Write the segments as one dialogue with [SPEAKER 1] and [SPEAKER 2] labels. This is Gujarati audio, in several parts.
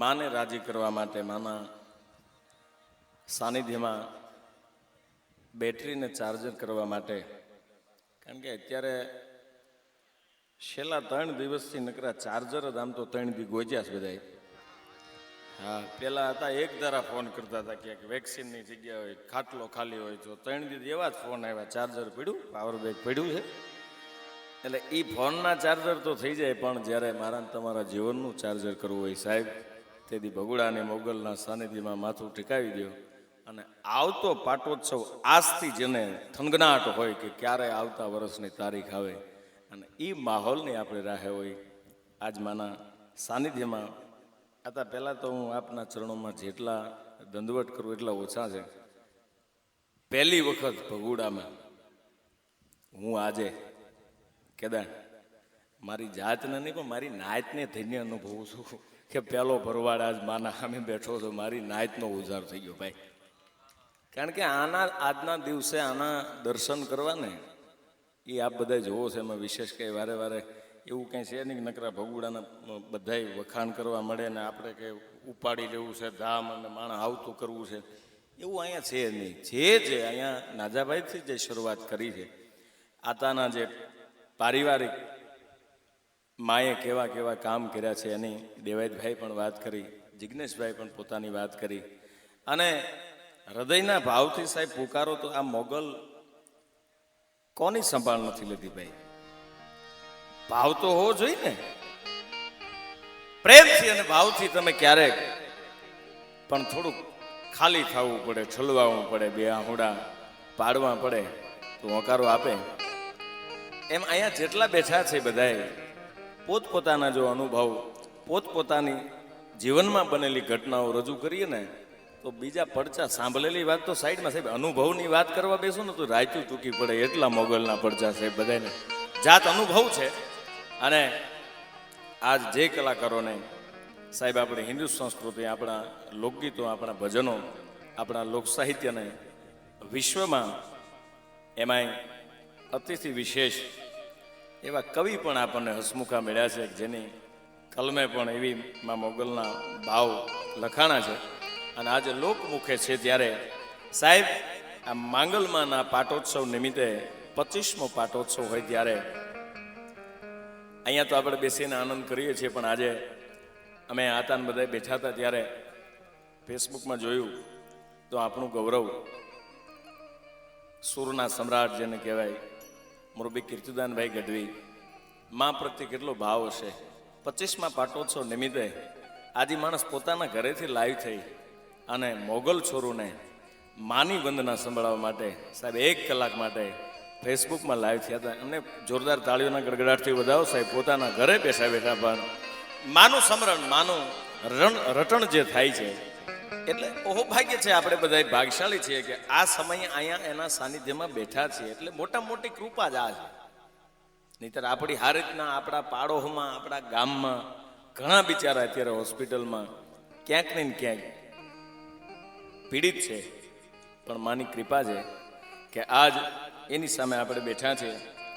[SPEAKER 1] માને રાજી કરવા માટે માના સાનિધ્યમાં બેટરીને ચાર્જર કરવા માટે. કારણ કે અત્યારે છેલ્લા ત્રણ દિવસથી નકરા ચાર્જર જ આમ તો ત્રણ દી ગોજ્યા છે બધાય. હા, પેલા હતા એક ધારા ફોન કરતા હતા ક્યાંક વેક્સિનની જગ્યા હોય, ખાટલો ખાલી હોય તો ત્રણ દી એવા જ ફોન આવ્યા ચાર્જર પડ્યું પાવર બેગ પડ્યું છે. એટલે એ ફોનના ચાર્જર તો થઈ જાય, પણ જ્યારે મારા તમારા જીવનનું ચાર્જર કરવું હોય સાહેબ તેથી ભગુડાને મોગલના સાનિધ્યમાં માથું ટેકાવી દો અને આવતો પાટોત્સવ આજથી જેને થનગનાટ હોય કે ક્યારે આવતા વર્ષની તારીખ આવે. અને એ માહોલની આપણે રાહે હોય. આજ માના સાનિધ્યમાં આતા પહેલાં તો હું આપના ચરણોમાં જેટલા દંડવટ કરું એટલા ઓછા છે. પહેલી વખત ભગુડામાં હું આજે કેદાર, મારી જાતને નહીં, પણ મારી નાતને ધન્ય અનુભવું છું. કે પહેલો ભરવાડ આજ માના સામે બેઠો તો મારી નાયતનો ઉજાર થઈ ગયો, ભાઈ. કારણ કે આના આજના દિવસે આના દર્શન કરવાને, એ આપ બધા જોવો છે, એમાં વિશેષ કંઈ વારે વારે એવું કંઈ છે નહીં નકરા ભગુડાના બધાય વખાણ કરવા મળે ને આપણે કે ઉપાડી લેવું છે, ધામ અને માણસ આવતું કરવું છે. એવું અહીંયા છે નહીં. જે જે અહીંયા નાજાભાઈથી જે શરૂઆત કરી છે, આતાના જે પારિવારિક માએ કેવા કેવા કામ કર્યા છે એની દેવાયતભાઈ પણ વાત કરી જિજ્ઞેશભાઈ પણ પોતાની વાત કરી. અને હૃદયના ભાવથી સાહેબ પુકારો તો આ મોગલ કોની સંભાળ નથી લેતી ભાઈ? ભાવ તો હોવો જોઈએ ને? પ્રેમથી અને ભાવથી તમે ક્યારેક પણ થોડુંક ખાલી થવું પડે, છલવાવું પડે, બે આહુડા પાડવા પડે, તો હોકારો આપે. એમ અહીંયા જેટલા બેઠા છે બધાએ પોતપોતાના જો અનુભવ, પોતપોતાની જીવનમાં બનેલી ઘટનાઓ રજૂ કરીએ ને, તો બીજા પડચા સાંભળેલી વાત તો સાઈડમાં સાહેબ, અનુભવની વાત કરવા બેસો ને તો રાયતું ટૂંકી પડે, એટલા મોગલના પડચા સાહેબ બધાને જાત અનુભવ છે અને આજ જે કલાકારોને, સાહેબ આપણી હિન્દુ સંસ્કૃતિ, આપણા લોકગીતો, આપણા ભજનો, આપણા લોક સાહિત્યને વિશ્વમાં એમાંય અતિથી વિશેષ એવા કવિ પણ આપણને હસમુખા મળ્યા છે, જેની કલમે પણ એવી માં મોગલના ભાવ લખાણા છે. અને આજે લોકમુખે છે ત્યારે સાહેબ, આ માંગલમાના પાટોત્સવ નિમિત્તે પચીસમો પાટોત્સવ હોય ત્યારે અહીંયા તો આપણે બેસીને આનંદ કરીએ છીએ, પણ આજે અમે આતાન બધા બેઠા હતા ત્યારે ફેસબુકમાં જોયું તો આપણું ગૌરવ સુરના સમ્રાટ જેને કહેવાય મોરબી કીર્તિદાનભાઈ ગઢવી. મા પ્રત્યે કેટલો ભાવ હશે? પચીસમાં પાટોત્સવ નિમિત્તે આજે માણસ પોતાના ઘરેથી લાઈવ થઈ અને મોગલ છોરુને માની વંદના સંભળાવવા માટે સાહેબ એક કલાક માટે ફેસબુકમાં લાઈવ થયા હતા. એમને જોરદાર તાળીઓના ગડગડાટથી વધાવો સાહેબ, પોતાના ઘરે બેસા બેઠા પણ માનું સમરણ, માનું રણ રટણ જે થાય છે એટલે ઓહો ભાગ્ય છે, આપણે બધા ભાગશાળી છીએ કે આ સમયે અહીંયા એના સાનિધ્યમાં બેઠા છીએ. એટલે મોટા મોટી કૃપા જ આ છે. નહીતર આપણી આ રીતના આપણા પાડોહમાં, આપણા ગામમાં, ઘણા બિચારા અત્યારે હોસ્પિટલમાં ક્યાંક ને ક્યાંક પીડિત છે. પણ માની કૃપા છે કે આજ એની સામે આપણે બેઠા છીએ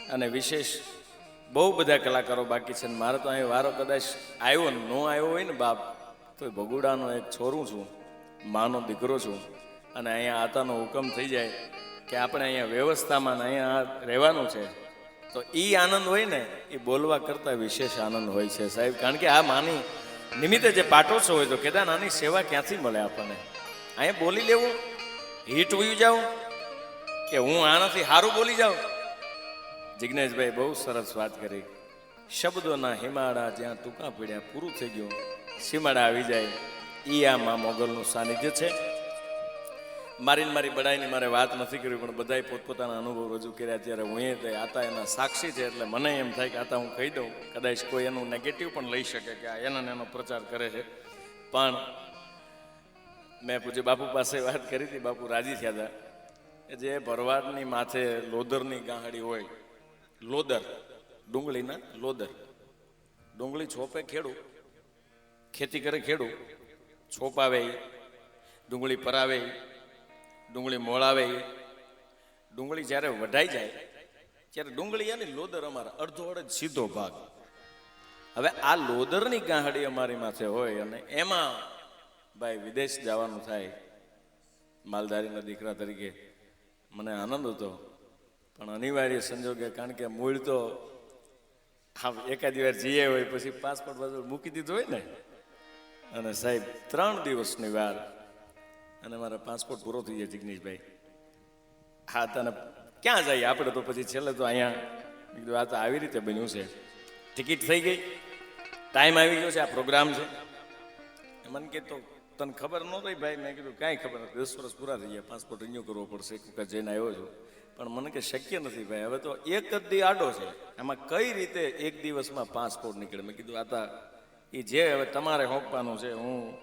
[SPEAKER 1] અને વિશેષ બહુ બધા કલાકારો બાકી છે. મારે તો અહીં વારો કદાચ આવ્યો ન આવ્યો હોય ને બાપ તો ભગુડાનો એક છોરું છું, માનો દીકરો છું, અને અહીંયા આતાનો હુકમ થઈ જાય કે આપણે અહીંયા વ્યવસ્થામાં અહીંયા રહેવાનું છે, તો એ આનંદ હોય ને એ બોલવા કરતાં વિશેષ આનંદ હોય છે. સાહેબ, કારણ કે આ માની નિમિત્તે જે પાટોત્સવ હોય તો કેદાર નાની સેવા ક્યાંથી મળે આપણને? અહીંયા બોલી લેવું, હિટ ઉયું જાઉં, કે હું આનાથી સારું બોલી જાઉં? જિજ્ઞેશભાઈ બહુ સરસ વાત કરી. શબ્દોના હિમાળા જ્યાં ટૂંકા પડ્યા, પૂરું થઈ ગયું. સીમાડા આવી જાય. એ આ મા મોગલનું સાનિધ્ય છે. મારીને મારી બડાઈની મારે વાત નથી કરવી, પણ બધાએ પોતપોતાના અનુભવ રજૂ કર્યા ત્યારે હું એ આતા એના સાક્ષી છે, એટલે મને એમ થાય કે આતા હું કહી દઉં. કદાચ કોઈ એનું નેગેટિવ પણ લઈ શકે કે આ એનો એનો પ્રચાર કરે છે. પણ મેં પૂછ્યું બાપુ પાસે વાત કરી હતી, બાપુ રાજી થયા હતા. કે જે ભરવાડની માથે લોદરની ગાંહડી હોય, લોદર, ડુંગળીના લોદર. ડુંગળી છોપે ખેડું ખેતી કરે ખેડૂત. છોપાવે, ડુંગળી પરાવે, ડુંગળી મોળાવે. ડુંગળી જ્યારે વઢાઈ જાય, ત્યારે ડુંગળી અને લોદર અમારા અડધો અડધ સીધો ભાગ. હવે આ લોદરની ગાહડી અમારી માથે હોય અને એમાં ભાઈ વિદેશ જવાનું થાય. માલધારીના દીકરા તરીકે મને આનંદ હતો. પણ અનિવાર્ય સંજોગે કારણ કે મૂળ તો હા એકાદ વાર જઈએ હોય પછી પાસપોર્ટ બાજુ મૂકી દીધું હોય ને અને સાહેબ, ત્રણ દિવસની વાર અને મારા પાસપોર્ટ પૂરો થઈ જાય જિગ્નેશભાઈ. હા, તને ક્યાં જઈએ? આપણે તો પછી છેલ્લે તો અહીંયા કીધું, આ તો આવી રીતે બન્યું છે. ટિકિટ થઈ ગઈ. ટાઈમ આવી ગયો છે, આ પ્રોગ્રામ છે. મને કે તો તને ખબર ન રહી ભાઈ, મેં કીધું, કાંઈ ખબર નથી. દસ વર્ષ પૂરા થઈ ગયા પાસપોર્ટ રિન્યુ કરવો પડશે કે વખત જઈને આવ્યો છું. પણ મને કે શક્ય નથી ભાઈ, હવે તો એક જ દી આડો છે. એમાં કઈ રીતે એક દિવસમાં પાસપોર્ટ નીકળે? મેં કીધું, આ એ જે હવે તમારે હોંપવાનું છે, હું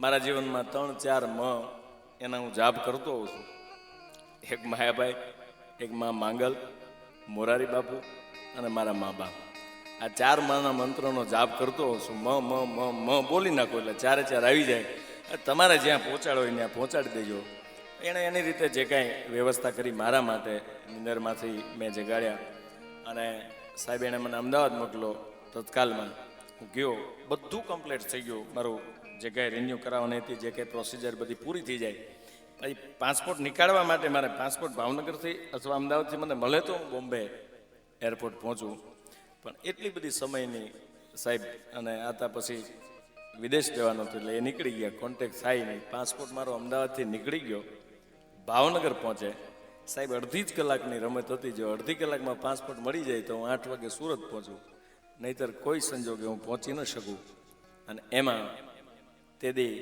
[SPEAKER 1] મારા જીવનમાં ત્રણ, ચાર મ એના હું જાપ કરતો હોઉં છું. એક માયાભાઈ, એક માં માંગલ, મોરારી બાપુ અને મારા મા બાપ. આ ચાર માના મંત્રોનો જાપ કરતો હોઉં છું. મ મ મ મ બોલી નાખો એટલે ચારે ચાર આવી જાય. તમારે જ્યાં પહોંચાડો હોય ત્યાં પહોંચાડી દેજો. એણે એની રીતે જે કાંઈ વ્યવસ્થા કરી મારા માટે, નિંદરમાંથી મેં જગાડ્યા. અને સાહેબ એણે મને અમદાવાદ મોકલો તત્કાલમાં. ગયો, બધું કમ્પ્લીટ થઈ ગયું. મારું જે કાંઈ રિન્યુ કરાવવાની હતી, જે કાંઈ પ્રોસિજર બધી પૂરી થઈ જાય. પછી પાસપોર્ટ નીકાળવા માટે મારે પાસપોર્ટ ભાવનગરથી અથવા અમદાવાદથી મને મળે તો હું બોમ્બે એરપોર્ટ પહોંચું. પણ એટલી બધી સમયની સાહેબ, અને આતા પછી વિદેશ જવાનું હતું એટલે એ નીકળી ગયા. કોન્ટેક્ટ થાય નહીં. પાસપોર્ટ મારો અમદાવાદથી નીકળી ગયો. ભાવનગર પહોંચે. સાહેબ, અડધી જ કલાકની રમત હતી. જો અડધી કલાકમાં પાસપોર્ટ મળી જાય તો હું આઠ વાગે સુરત પહોંચું. નહીતર કોઈ સંજોગે હું પહોંચી ન શકું. અને એમાં તે દી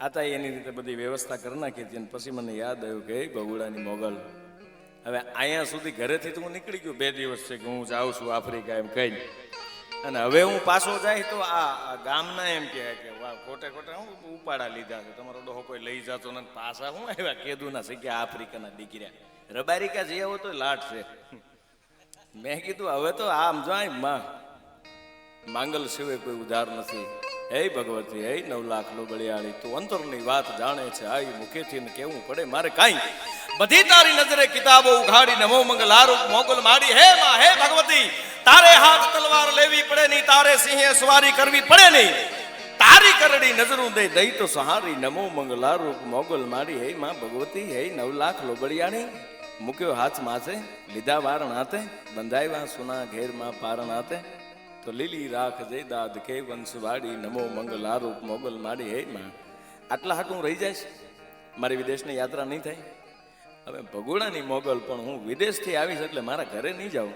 [SPEAKER 1] આતા એની રીતે બધી વ્યવસ્થા કરી નાખી હતી અને પછી મને યાદ આવ્યું કે બગુડાની મોગલ, હવે અહીંયા સુધી ઘરેથી તો હું નીકળી ગયો. બે દિવસ છે કે હું જાઉં છું આફ્રિકા એમ કહીને. અને હવે હું પાછો જાય તો આ ગામના એમ કહે કે, વાહ, ખોટે ખોટે હું ઉપાડા લીધા છે. તમારો ડોહો કોઈ લઈ જતો નથી. પાછા હું આવ્યા કેદુના શીખ્યા આફ્રિકાના દીકર્યા રબારિકા જે આવો તો લાટ છે. મેં કીધું, હવે તો આમ જાય, માં. માંગલ સિવાય કોઈ ઉધાર નથી. હે ભગવતી, હે નવ લાખ નો બળિયાળી તું અંતરની વાત જાણે છે. આઈ મુખેથી ને કેવું પડે, મારે કાંઈ બધી તારી નજરે કિતાબો ઉઘાડી નમો મંગલ આરૂપ મોગલ માડી હે માં, હે ભગવતી, તારે હાથ તલવાર લેવી પડે નહીં, તારે સિંહે સવારી કરવી પડે નહીં. તારી કરડી નજરું દે દઈ તો સહારી નમો મંગલારૂપ મોગલ માડી હે માં ભગવતી, હે નવ લાખ લોબડિયાણી મૂક્યો હાથ માથે લીધા વારણ હાથે બંધાવ્યા સુના ઘેરમાં પારણ હાથે. તો લીલી રાખ જય દાદ કે વંશવાડી નમો મંગલારૂપ મોગલ માડી. હે માં, આટલા હાટું રહી જાય મારી વિદેશની યાત્રા નહીં થાય? હવે ભગોડાની મોગલ પણ હું વિદેશથી આવીશ એટલે મારા ઘરે નહીં જાઉં.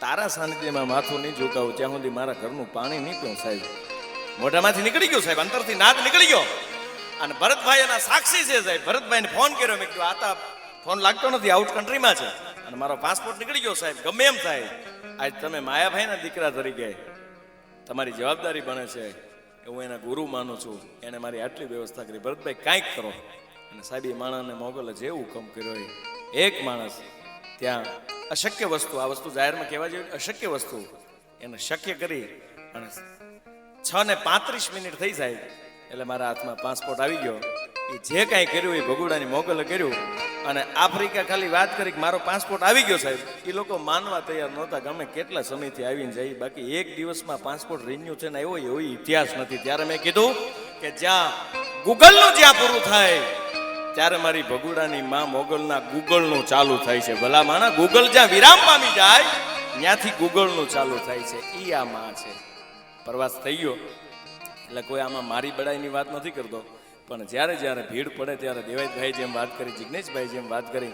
[SPEAKER 1] તારા સાનિધ્યમાં માથું નહીં ઝુકાવું, ત્યાં સુધી મારા ઘરનું પાણી નહીં પીઉં, સાહેબ. મોઢામાંથી નીકળી ગયું, સાહેબ. અંતરથી નાદ નીકળી ગયો. અને ભરતભાઈ એના સાક્ષી છે, સાહેબ. ભરતભાઈને ફોન કર્યો. મેં કીધું આતા ફોન લાગતો નથી, આઉટ કન્ટ્રીમાં છે. અને મારો પાસપોર્ટ નીકળી ગયો, સાહેબ. ગમે એમ થાય. આજ તમે માયાભાઈના દીકરા તરીકે તમારી જવાબદારી બને છે હું એના ગુરુ માનું છું. એને મારી આટલી વ્યવસ્થા કરી. ભરતભાઈ, કાંઈક કરો. અને એ માણસને મોગલે જે હુકમ કર્યો એ એક માણસ ત્યાં અશક્ય વસ્તુ, આ વસ્તુ જાહેરમાં કહેવા જેવી અશક્ય વસ્તુ, એને શક્ય કરી અને છ ને પાંત્રીસ મિનિટ થઈ જાય, એટલે મારા હાથમાં પાસપોર્ટ આવી ગયો. એ જે કાંઈ કર્યું એ ભગુડાની મોગલે કર્યું. અને આફ્રિકા ખાલી વાત કરી મારો પાસપોર્ટ આવી ગયો સાહેબ. એ લોકો માનવા તૈયાર નહોતા ગમે કેટલા સમયથી આવીને જાય બાકી એક દિવસમાં પાસપોર્ટ રિન્યુ છે ને એવો એવો ઇતિહાસ નથી. ત્યારે મેં કીધું કે જ્યાં ગૂગલનું જ્યાં પૂરું થાય, ત્યારે મારી ભગુડાની માં મોગલના ગૂગલનું ચાલુ થાય છે. ભલા માણા ગૂગલ જ્યાં વિરામ પામી જાય, ત્યાંથી ગૂગલનું ચાલુ થાય છે. ઈ આ માં છે. પ્રવાસ થઈ ગયો. એટલે કોઈ આમાં મારી બડાઈની વાત નથી કરતો. પણ જ્યારે જ્યારે ભીડ પડે ત્યારે દેવાઈભાઈ જેમ વાત કરી, જિગ્નેશભાઈ જેમ વાત કરી,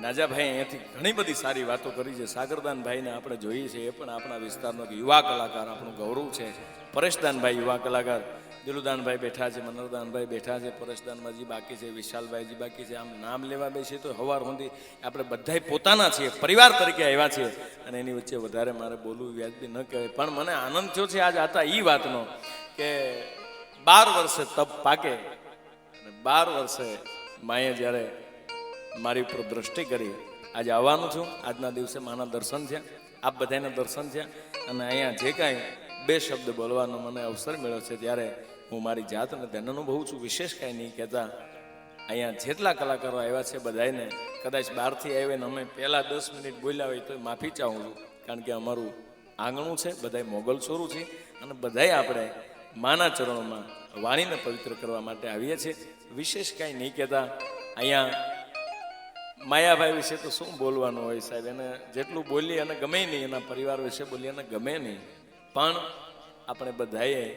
[SPEAKER 1] નાજાભાઈ અહીંયાથી ઘણી બધી સારી વાતો કરી છે. સાગરદાનભાઈને આપણે જોઈએ છીએ, એ પણ આપણા વિસ્તારનો યુવા કલાકાર, આપણું ગૌરવ છે. પરેશદાનભાઈ યુવા કલાકાર. દિલુદાનભાઈ બેઠા છે મનોરદાનભાઈ બેઠા છે પરેશદાનભાઈજી બાકી છે વિશાલભાઈજી બાકી છે. આમ નામ લેવા બેસીએ તો હવાર સુધી આપણે બધાય પોતાના છીએ, પરિવાર તરીકે આવ્યા છીએ. અને એની વચ્ચે વધારે મારે બોલવું વ્યાજબી ન કહેવાય. પણ મને આનંદ થયો છે આજ આતા એ વાતનો કે બાર વર્ષે તપ પાકે. બાર વર્ષે માએ જ્યારે મારી ઉપર દ્રષ્ટિ કરી, આજે આવવાનું છું. આજના દિવસે માના દર્શન થયા. આપ બધાના દર્શન થયા. અને અહીંયા જે કાંઈ બે શબ્દ બોલવાનો મને અવસર મળ્યો છે, ત્યારે હું મારી જાતને ધન અનુભવું છું. વિશેષ કાંઈ નહીં કહેતા, અહીંયા જેટલા કલાકારો આવ્યા છે બધાને કદાચ બહારથી આવીને અમે પહેલાં દસ મિનિટ બોલ્યા હોય તો માફી ચાહું છું, કારણ કે અમારું આંગણું છે, બધાય મોગલ છોરું છે. અને બધાય આપણે માના ચરણોમાં વાણીને પવિત્ર કરવા માટે આવીએ છીએ. વિશેષ કાંઈ નહીં કહેતા. અહીંયા માયાભાઈ વિશે તો શું બોલવાનું હોય સાહેબ? એને જેટલું બોલીએ એને ગમે નહીં, એના પરિવાર વિશે બોલીએ એને ગમે નહીં. પણ આપણે બધાએ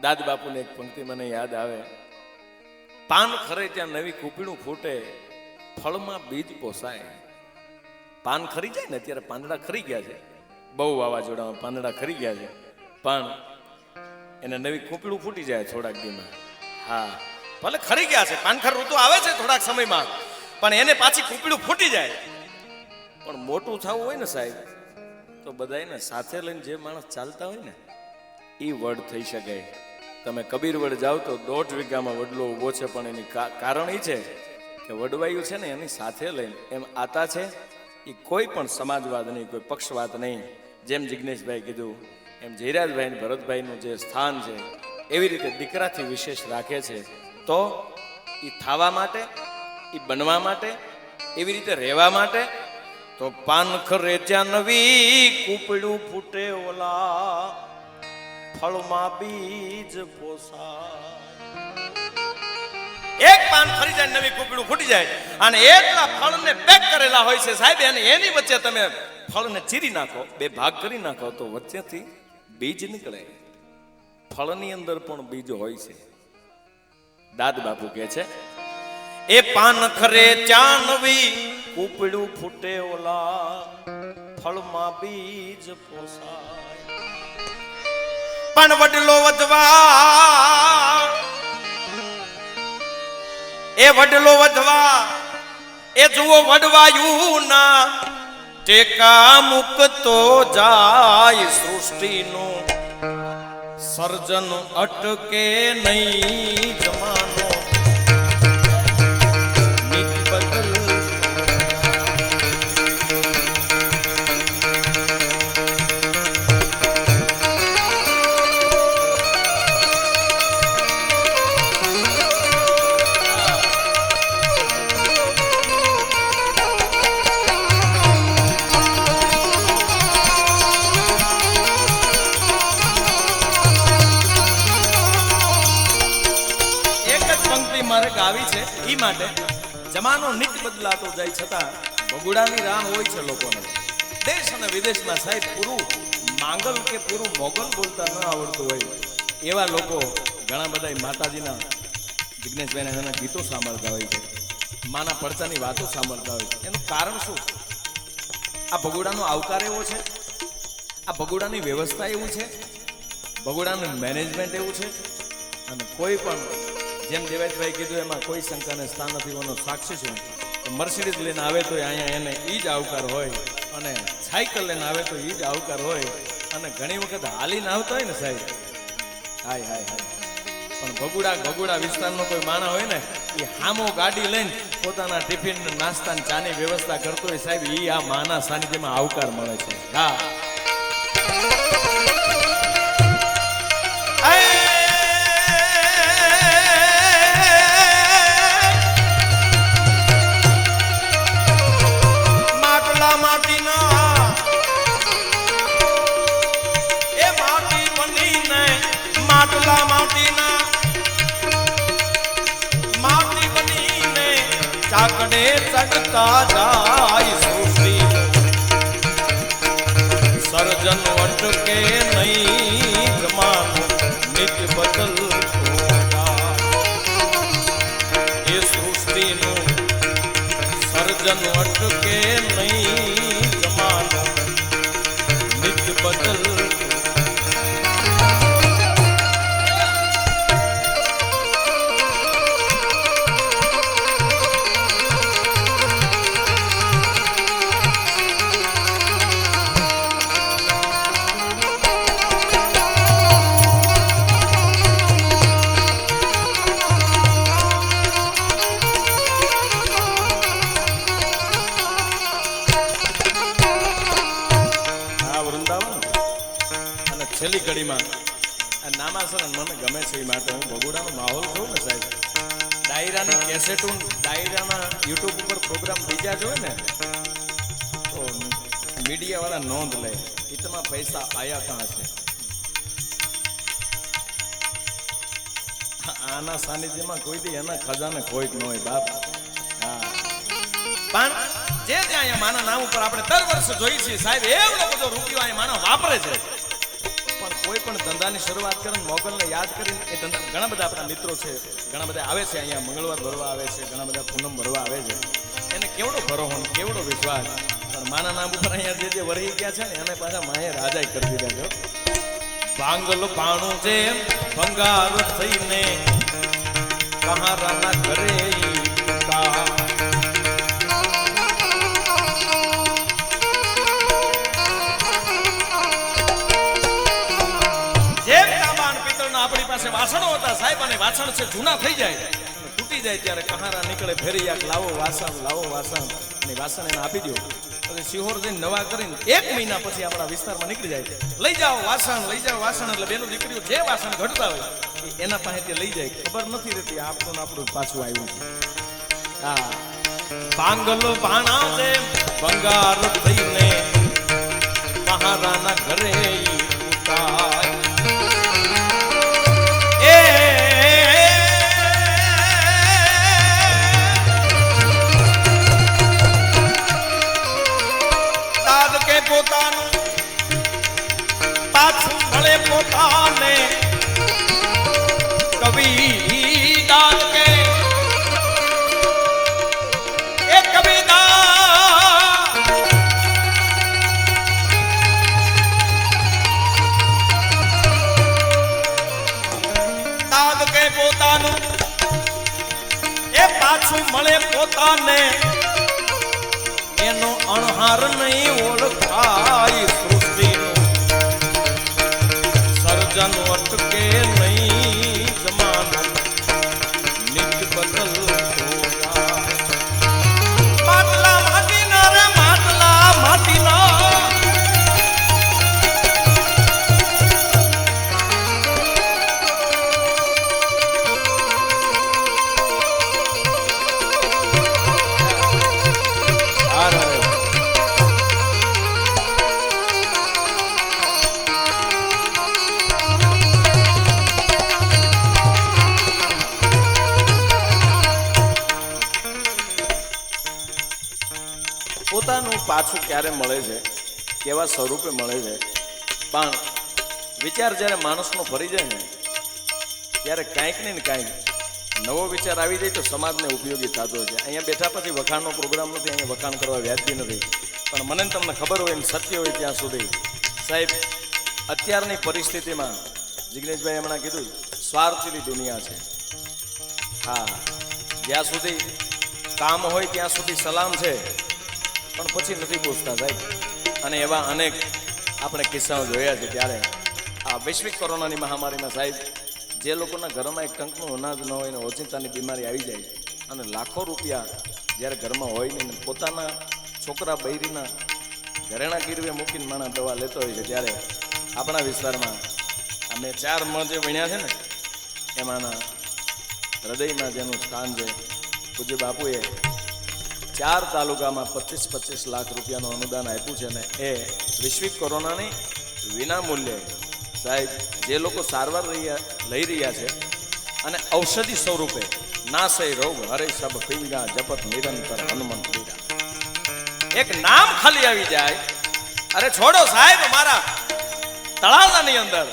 [SPEAKER 1] દાદ બાપુની એક પંક્તિ મને યાદ આવે. પાન ખરે ત્યાં નવી કૂપીણું ફૂટે, ફળમાં બીજ પોસાય. પાન ખરી જાય ને? અત્યારે પાંદડા ખરી ગયા છે. બહુ વાવાઝોડામાં પાંદડા ખરી ગયા છે. પણ એને નવી ખોપડું ફૂટી જાય થોડાક દીમાં હા, ભલે ખરી ગયા છે, પાનખર ઋતુ આવે છે થોડાક સમયમાં, પણ એને પાછી ખોપડું ફૂટી જાય. પણ મોટું થવું હોય ને સાહેબ, તો બધાને સાથે લઈને જે માણસ ચાલતા હોય ને, એ વડ થઈ શકે. તમે કબીર વડ જાઓ તો દોઢ વીઘામાં વડલો ઊભો છે, પણ એની કારણ એ છે કે વડવાયું છે ને એની સાથે લઈને, એમ આતા છે, એ કોઈ પણ સમાજવાદ નહીં, કોઈ પક્ષવાદ નહીં. જેમ જિજ્ઞેશભાઈ કીધું એમ જયરાજભાઈ ભરતભાઈનું જે સ્થાન છે, એવી રીતે દીકરાથી વિશેષ રાખે છે, તો એ થવા માટે એ બનવા માટે, એવી રીતે રહેવા માટે, તો પાનખર ત્યાં નવી કૂપડું ફૂટે ઓલા, ફળમાં બીજ પોસા એક પાન ખરી જાય નવી કૂપડું ફૂટી જાય, અને એટલા ફળને પેક કરેલા હોય છે સાહેબ, અને એની વચ્ચે તમે ફળને ચીરી નાખો, બે ભાગ કરી નાખો, તો વચ્ચેથી બીજ નીકળે ફળની અંદર પણ બીજ હોય છે. દાદ બાપુ કહે છે, એ પાન ખરે ચાનવી, કૂપડું ફૂટે ઓલા, ફળમાં બીજ પોસાય. પણ વડલો વધવા, એ વડલો વધવા, એ જુઓ વડવાયું ના ટેકા મુકતો જાય સૃષ્ટિનું. સર્જન અટકે નહીં જમાનો. માટે જમાનો નિત બદલાતો જાય છતાં બગુડાની રાહ હોય છે લોકોને. દેશ અને વિદેશમાં સાહેબ પૂરું માંગલ કે પૂરું મોગલ બોલતા ન આવડતું હોય એવા લોકો ઘણા બધા માતાજીના, જિજ્ઞેશભાઈના એના ગીતો સાંભળતા હોય છે. માના પડચાની વાતો સાંભળતા હોય છે. એનું કારણ શું? આ ભગોડાનો આવકાર એવો છે? આ ભગોડાની વ્યવસ્થા એવું છે? ભગોડાનું મેનેજમેન્ટ એવું છે? અને કોઈ પણ જેમ દેવાજભાઈ કીધું, એમાં કોઈ શંકાને સ્થાન નથી એનો સાક્ષી છું. મર્સિડીઝ લઈને આવે તો અહીંયા એને એ જ આવકાર હોય અને સાયકલ લઈને આવે તો એ જ આવકાર હોય. અને ઘણી વખત હાલીને આવતા હોય ને સાહેબ. હાય હાય હાય. પણ ભગુડા ભગુડા વિસ્તારનો કોઈ માણા હોય ને એ હામો ગાડી લઈને પોતાના ટિફિન, નાસ્તા ચાની વ્યવસ્થા કરતો હોય સાહેબ એ આ માના સાનિધ્યમાં આવકાર મળે છે. હા. ચડતા જાય સૃષ્ટિ સર્જન અટકે આના સાનિધ્યમાં કોઈ દી એના ખજાને કોઈ જ ન હોય, બાપ. પણ જે જે અહીંયા માના નામ ઉપર આપણે દર વર્ષે જોઈએ છીએ, સાહેબ, એવડો બધો રૂપિયો અહીંયા માનો વાપરે છે. પણ કોઈ પણ ધંધાની શરૂઆત કરીને મોગલને યાદ કરીને, એ ધંધા ઘણા બધા આપણા મિત્રો છે, ઘણા બધા આવે છે અહીંયા, મંગળવાર ભરવા આવે છે, ઘણા બધા પૂનમ ભરવા આવે છે. એને કેવડો ભરોહો કેવડો વિશ્વાસ. પણ માના નામ ઉપર અહીંયા જે જે વળી ગયા છે ને, એને પાછા માએ રાજાઈ કરી દીધા છે. ભાંગલ પાણું છે, ભંગાર થઈને કહારાના ઘરે આપણી પાસે વાસણો હતા, સાહેબ, અને વાસણ છે, જૂના થઈ જાય. તૂટી જાય ત્યારે કહારા નીકળે ફેરી યાક લાવો, વાસણ લાવો, વાસણ. અને વાસણ એને આપી દો પછી સિહોર જઈને નવા કરીને એક મહિના પછી આપણા વિસ્તારમાં નીકળી જાય લઈ જાઓ વાસણ, લઈ જાઓ વાસણ એટલે બેનું દીકરીઓ જે વાસણ ઘટતા હોય એના પાસેથી લઈ જાય ખબર નથી રહેતી આપણું આપણું પાછું આવ્યું છે. હા. પાંગલો પાણા છે બંગાર થઈને મહારાના ઘરે ઈ પોતાનું. પાછું મળે પોતાને ક્યારે મળે છે, કેવા સ્વરૂપે મળે છે, પણ વિચાર જ્યારે માણસનો ફરી જાય ને, ત્યારે કાંઈક ને કાંઈક નવો વિચાર આવી જાય તો સમાજને ઉપયોગી થતો છે. અહીંયા બેઠા પછી વખાણનો પ્રોગ્રામ નથી, અહીંયા વખાણ કરવા વ્યાજબી નથી. પણ મને તમને ખબર હોય ને સત્ય હોય ત્યાં સુધી. સાહેબ, અત્યારની પરિસ્થિતિમાં જિગ્નેશભાઈ હમણાં કીધું, સ્વાર્થની દુનિયા છે. હા, જ્યાં સુધી કામ હોય ત્યાં સુધી સલામ છે. પણ પછી નથી પૂછતા સાહેબ. અને એવા અનેક આપણે કિસ્સાઓ જોયા છે ત્યારે આ વૈશ્વિક કોરોનાની મહામારીમાં સાહેબ, જે લોકોના ઘરમાં એક ટંકનું અનાજ ન હોય ને ઓચિંતાની બીમારી આવી જાય અને લાખો રૂપિયા જ્યારે ઘરમાં હોય નહીં પોતાના છોકરા બૈરીના ઘરેણા ગીરવે મૂકીને માણસ દવા લેતો હોય છે ત્યારે આપણા વિસ્તારમાં અમે ચાર મણ જે વણ્યા છે ને, એમાંના હૃદયમાં જેનું સ્થાન છે પૂજ્ય બાપુએ ચાર તાલુકામાં પચીસ પચીસ લાખ રૂપિયાનું અનુદાન આપ્યું છે ને એ વૈશ્વિક કોરોનાની વિના મૂલ્યે સાહેબ, જે લોકો સારવાર લઈ રહ્યા છે અને ઔષધિ સ્વરૂપે નાશય રોગ, હરે સબ પીગા જપત નિરંતર હનુમંત પીડા. એક નામ ખાલી આવી જાય. અરે છોડો સાહેબ મારા તળાજાની અંદર.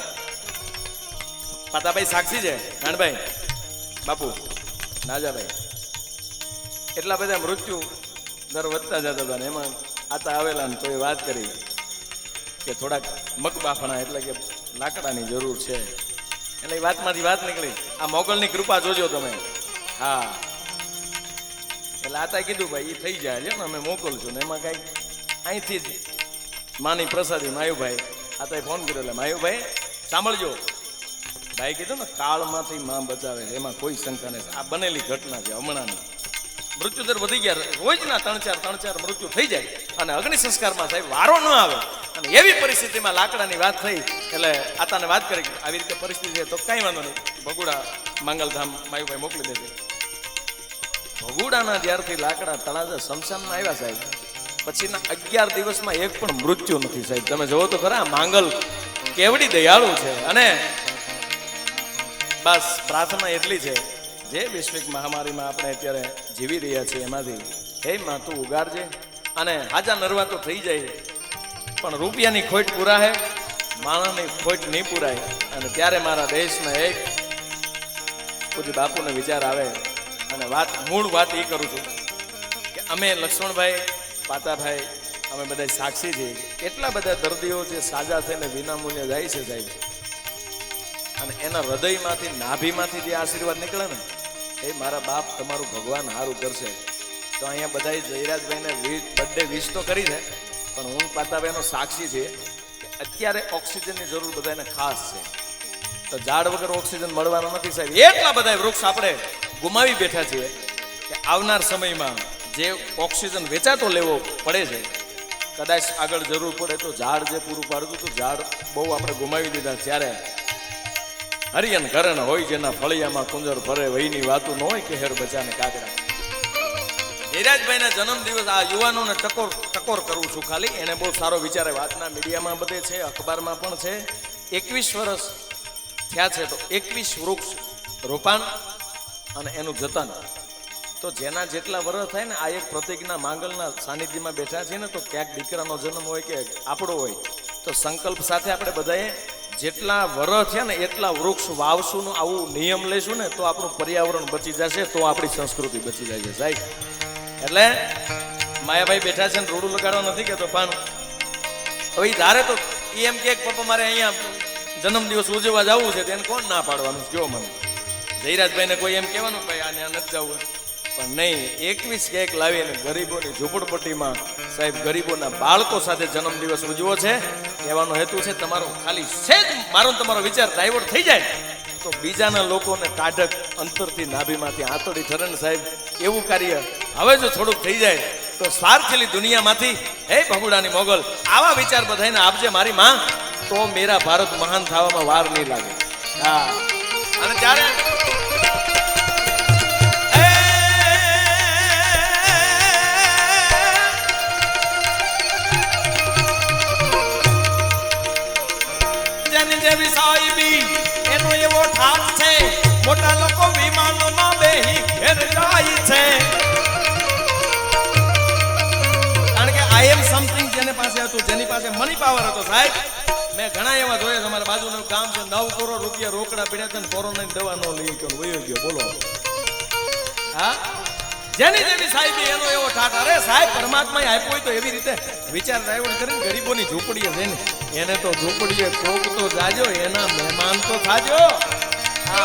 [SPEAKER 1] પાતાભાઈ સાક્ષી છે રણભાઈ બાપુ, નાજાભાઈ. એટલા બધા મૃત્યુ દર વધતા જતા હતા ને એમાં આતા આવેલા ને તો એ વાત કરી કે થોડાક મકબાફણા એટલે કે લાકડાની જરૂર છે. એટલે એ વાતમાંથી વાત નીકળી. આ મોગલની કૃપા જોજો તમે. હા. એટલે આતા કીધું, ભાઈ એ થઈ જાય. છે ને, અમે મોકલશું ને એમાં કાંઈક અહીંથી જ માની પ્રસાદી માયુભાઈ આતાએ ફોન કર્યો એટલે માયુભાઈ, સાંભળજો. ભાઈ કીધું ને, કાળમાંથી માં બચાવે એમાં કોઈ શંકા નહીં આ બનેલી ઘટના છે હમણાંની. મૃત્યુદર વધી ગયા. રોજના ત્રણ ચાર ત્રણ ચાર મૃત્યુ થઈ જાય. અને અગ્નિ સંસ્કારમાં સાહેબ વારો ન આવે. અને એવી પરિસ્થિતિમાં લાકડાની વાત થઈ, એટલે આતાને વાત કરી આવી રીતે પરિસ્થિતિ છે તો કાંઈ વાંધો નહીં. ભગુડા માંગલધામ માયુભાઈ મોકલી દેજે. ભગુડાના જ્યારથી લાકડા તળાજા શમશાનમાં આવ્યા સાહેબ, પછીના અગિયાર દિવસમાં એક પણ મૃત્યુ નથી સાહેબ. તમે જોવો તો ખરા, માંગલ કેવડી દયાળુ છે. અને બસ પ્રાર્થના એટલી છે જે વૈશ્વિક મહામારીમાં આપણે અત્યારે જીવી રહ્યા છીએ એમાંથી, હે માં, તું ઉગાડજે અને હાજા નરવા તો થઈ જાય. પણ રૂપિયાની ખોટ પૂરાય માણસની ખોટ નહીં પૂરાય. અને ત્યારે મારા દેશના એક પૂજ્ય બાપુનો વિચાર આવે અને વાત, મૂળ વાત એ કરું છું કે અમે લક્ષ્મણભાઈ, પાતાભાઈ, અમે બધા સાક્ષી છીએ. કેટલા બધા દર્દીઓ જે સાજા થઈને વિનામૂલ્ય જાય છે સાહેબ. અને એના હૃદયમાંથી નાભીમાંથી જે આશીર્વાદ નીકળે ને એ મારા બાપ તમારું ભગવાન સારું કરશે. તો અહીંયા બધા જયરાજભાઈને બર્થડે વિશ તો કરી છે, પણ હું પાતાભાઈનો સાક્ષી છે કે અત્યારે ઓક્સિજનની જરૂર બધાને ખાસ છે. તો ઝાડ વગર ઓક્સિજન મળવાનો નથી સાહેબ. એટલા બધા વૃક્ષ આપણે ગુમાવી બેઠા છીએ કે આવનાર સમયમાં જે ઓક્સિજન વેચાતો લેવો પડે છે, કદાચ આગળ જરૂર પડે તો ઝાડ જે પૂરું પાડતું હતું, ઝાડ બહુ આપણે ગુમાવી દીધા. ત્યારે હરિયન કરણ હોય જેના ફળિયામાં કુંજર ભરે, વહીની વાતું ન હોય કે હેર બચાને કાગડા. ધીરાજભાઈના જન્મદિવસ આ યુવાનોને ટકોર ટકોર કરું છું ખાલી. એને બહુ સારો વિચારે. વાતના મીડિયામાં બધે છે, અખબારમાં પણ છે. એકવીસ વર્ષ થયા છે તો એકવીસ વૃક્ષ રોપાણ અને એનું જતન. તો જેના જેટલા વર્ષ થાય ને, આ એક પ્રતિજ્ઞા માંગલના સાનિધ્યમાં બેઠા છે ને, તો ક્યાંક દીકરાનો જન્મ હોય કે આપણો હોય, તો સંકલ્પ સાથે આપણે બધાએ જેટલા વરસ છે ને એટલા વૃક્ષ વાવશું આવું નિયમ લેશું ને તો આપણું પર્યાવરણ બચી જશે, તો આપણી સંસ્કૃતિ બચી જાય છે. સાહેબ, એટલે માયાભાઈ બેઠા છે ને રોડું લગાડવા નથી કેતો પણ હવે ધારે તો એ એમ કે પપ્પા મારે અહીંયા જન્મદિવસ ઉજવવા જવું છે તેને કોણ ના પાડવાનું? કયો મને? જયરાજભાઈને કોઈ એમ કહેવાનું ભાઈ આને નથી જવું. પણ નહીં, એકવીસ કેક લાવીને ગરીબોની ઝૂંપડપટ્ટીમાં સાહેબ ગરીબોના બાળકો સાથે જન્મદિવસ ઉજવો છે. કહેવાનો હેતુ છે તમારો ખાલી સેજ મારો તમારો વિચાર ડાયવર્ટ થઈ જાય. તો બીજાના લોકોને ટાઢક અંતરથી નાભીમાંથી આંતળી ઠરે ને સાહેબ, એવું કાર્ય હવે જો થોડુંક થઈ જાય, તો સ્વાર્થેલી દુનિયામાંથી, હે ભગુડાની મોગલ, આવા વિચાર બધાને આપજે મારી માં, તો મેરા ભારત મહાન થવામાં વાર નહીં લાગે. હા. અને ત્યારે
[SPEAKER 2] જેની
[SPEAKER 1] પાસે મની પાવર હતો સાહેબ મેં ઘણા એવા જોયા છે અમારા બાજુનું કામ છે નવ કરોડ રૂપિયા રોકડા પડ્યા છે ને કોરોનાની દવા નો લઈ ગયો વયો ગયો બોલો. હા? જેની જેવી સાહેબી એનો એવો ઠાઠ અરે સાહેબ પરમાત્મા આપ્યો હોય તો એવી રીતે વિચાર ડાયવર્ટ કરીને ગરીબોની ઝૂંપડીએ જઈને એને તો ઝૂંપડીએ કોક તો જાજો એના મહેમાન તો થાજો. હે,